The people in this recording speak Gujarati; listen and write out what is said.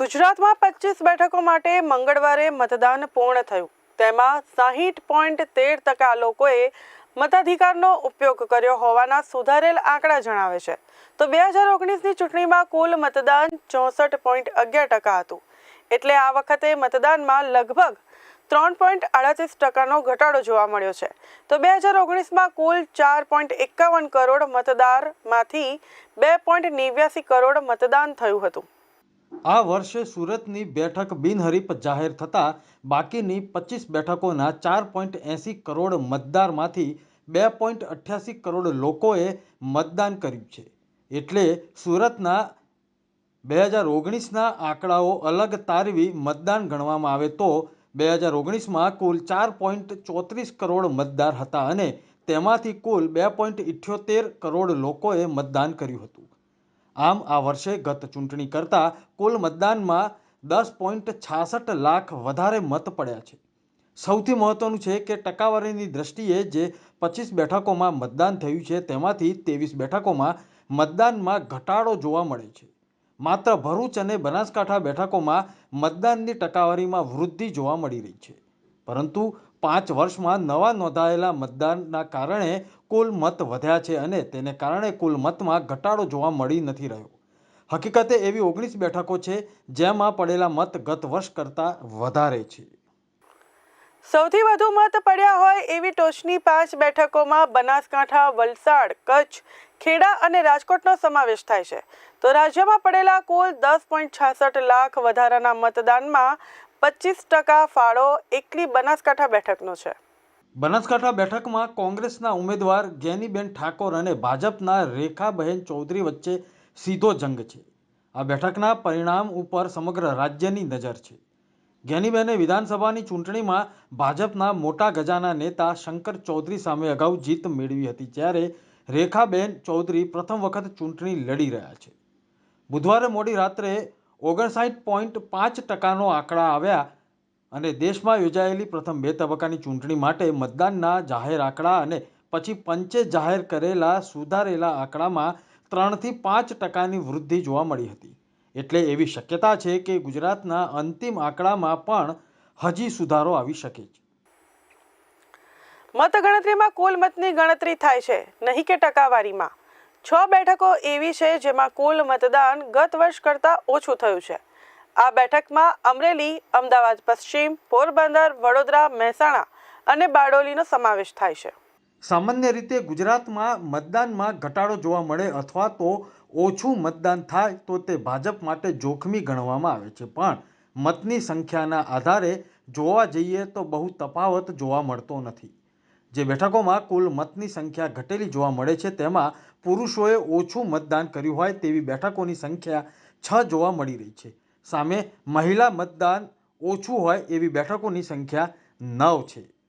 ગુજરાતમાં પચીસ બેઠકો માટે મંગળવારે મતદાન પૂર્ણ થયું. તેમાં સાહીઠ પોઈન્ટ તેર ટકા લોકોએ મતાધિકારનો ઉપયોગ કર્યો હોવાના સુધારેલ આંકડા જણાવે છે. તો બે હજાર ઓગણીસની ચૂંટણીમાં કુલ મતદાન ચોસઠ પોઈન્ટ અગિયાર ટકા હતું. એટલે આ વખતે મતદાનમાં લગભગ ત્રણ પોઈન્ટ અડતીસ ટકાનો ઘટાડો જોવા મળ્યો છે. તો બે હજાર ઓગણીસમાં કુલ ચાર પોઈન્ટ એકાવન કરોડ મતદારમાંથી બે પોઈન્ટ નેવ્યાસી કરોડ મતદાન થયું હતું. આ વર્ષે સુરતની બેઠક બિનહરીફ જાહેર થતાં બાકીની પચીસ બેઠકોના ચાર પોઈન્ટ એંસી કરોડ મતદારમાંથી બે પોઈન્ટ અઠ્યાસી કરોડ લોકોએ મતદાન કર્યું છે. એટલે સુરતના બે હજાર ઓગણીસના આંકડાઓ અલગ તારવી મતદાન ગણવામાં આવે તો બે હજાર ઓગણીસમાં કુલ ચાર પોઈન્ટ ચોત્રીસ કરોડ મતદાર હતા અને તેમાંથી કુલ બે પોઈન્ટ ઇઠ્યોતેર કરોડ લોકોએ મતદાન કર્યું હતું. આમ આ વર્ષે ગત ચૂંટણી કરતાં કુલ મતદાનમાં દસ પોઈન્ટ છાસઠ લાખ વધારે મત પડ્યા છે. સૌથી મહત્વનું છે કે ટકાવારીની દ્રષ્ટિએ જે પચીસ બેઠકોમાં મતદાન થયું છે તેમાંથી ત્રેવીસ બેઠકોમાં મતદાનમાં ઘટાડો જોવા મળે છે. માત્ર ભરૂચ અને બનાસકાંઠા બેઠકોમાં મતદાનની ટકાવારીમાં વૃદ્ધિ જોવા મળી રહી છે. પરંતુ પાંચ વર્ષમાં નવા નોંધાયેલા મતદાનના કારણે કુલ મત વધ્યા છે અને તેને કારણે કુલ મતમાં ઘટાડો જોવા મળી નથી રહ્યો. હકીકતે એવી ઓગણીસ બેઠકો છે જેમાં પડેલા મત ગત વર્ષ કરતાં વધારે છે. સૌથી વધુ મત પડ્યા હોય એવી ટોચની પાંચ બેઠકોમાં બનાસકાંઠા, વલસાડ, કચ્છ, ખેડા અને રાજકોટનો સમાવેશ થાય છે. તો રાજ્યમાં પડેલા કુલ દસ પોઈન્ટ છાસઠ લાખ વધારાના મતદાનમાં પચીસ ટકા ફાળો એકલી બનાસકાંઠા બેઠકનો છે. બનાસકાંઠા બેઠકમાં કોંગ્રેસના ઉમેદવાર જ્ઞાનીબેન ઠાકોર અને ભાજપના રેખાબહેન ચૌધરી વચ્ચે સીધો જંગ છે. આ બેઠકના પરિણામ ઉપર સમગ્ર રાજ્યની નજર છે. જ્ઞાનીબેને વિધાનસભાની ચૂંટણીમાં ભાજપના મોટા ગજાના નેતા શંકર ચૌધરી સામે અગાઉ જીત મેળવી હતી, જ્યારે રેખાબેન ચૌધરી પ્રથમ વખત ચૂંટણી લડી રહ્યા છે. બુધવારે મોડી રાત્રે ઓગણસાઠ પોઈન્ટ પાંચ ટકાનો આંકડા આવ્યા અને દેશમાં યોજાયેલી પ્રથમ બે તબક્કાની ચૂંટણી માટે મતદાનના જાહેર આંકડા અને પછી પંચે જાહેર કરેલા સુધારેલા આંકડામાં ત્રણથી પાંચ ટકાની વૃદ્ધિ જોવા મળી હતી. એટલે એવી શક્યતા છે કે ગુજરાતના અંતિમ આંકડામાં પણ હજી સુધારો આવી શકે છે. મતગણતરીમાં કુલ મતની ગણતરી થાય છે, નહીં કે ટકાવારીમાં. છ બેઠકો એવી છે જેમાં કુલ મતદાન ગત વર્ષ કરતાં ઓછું થયું છે. આ બેઠકમાં અમરેલી, અમદાવાદ, પશ્ચિમ, પોરબંદર, વડોદરા, મહેસાણા અને બારડોલીનો સમાવેશ થાય છે. સામાન્ય રીતે ગુજરાતમાં મતદાનમાં ઘટાડો જોવા મળે અથવા તો ઓછું મતદાન થાય તો તે ભાજપ માટે જોખમી ગણવામાં આવે છે. પણ મતની સંખ્યાના આધારે જોવા જઈએ તો બહુ તફાવત જોવા મળતો નથી. જે બેઠકોમાં કુલ મતની સંખ્યા ઘટેલી જોવા મળે છે તેમાં પુરુષોએ ઓછું મતદાન કર્યું હોય તેવી બેઠકોની સંખ્યા છ જોવા મળી રહી છે. સામે મહિલા મતદાન ઓછું હોય એવી બેઠકોની સંખ્યા નવ છે.